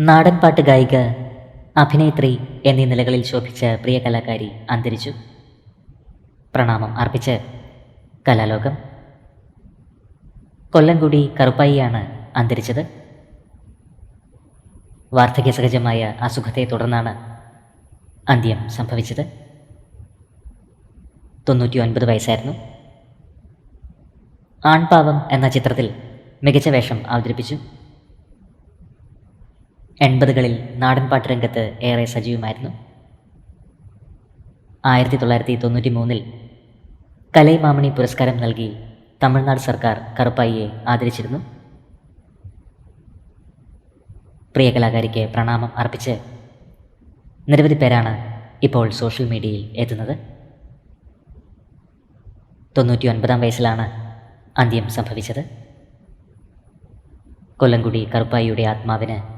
നാടൻപാട്ട് ഗായിക അഭിനേത്രി എന്നീ നിലകളിൽ ശോഭിച്ച പ്രിയ കലാകാരി അന്തരിച്ചു. പ്രണാമം അർപ്പിച്ച് കലാലോകം. കൊല്ലംകുടി കറുപ്പായിയാണ് അന്തരിച്ചത്. വാർദ്ധക്യസഹജമായ അസുഖത്തെ തുടർന്നാണ് അന്ത്യം സംഭവിച്ചത്. തൊണ്ണൂറ്റി ഒൻപത് വയസ്സായിരുന്നു. ആൺപാവം എന്ന ചിത്രത്തിൽ മികച്ച വേഷം അവതരിപ്പിച്ചു. എൺപതുകളിൽ നാടൻപാട്ട് രംഗത്ത് ഏറെ സജീവമായിരുന്നു. ആയിരത്തി തൊള്ളായിരത്തി തൊണ്ണൂറ്റി മൂന്നിൽ കലൈമാമണി പുരസ്കാരം നൽകി തമിഴ്നാട് സർക്കാർ കറുപ്പായിയെ ആദരിച്ചിരുന്നു. പ്രിയ കലാകാരിക്ക് പ്രണാമം അർപ്പിച്ച് നിരവധി പേരാണ് ഇപ്പോൾ സോഷ്യൽ മീഡിയയിൽ എത്തുന്നത്. തൊണ്ണൂറ്റി ഒൻപതാം വയസ്സിലാണ് അന്ത്യം സംഭവിച്ചത്. കൊല്ലംകുടി കറുപ്പായിയുടെ ആത്മാവിന്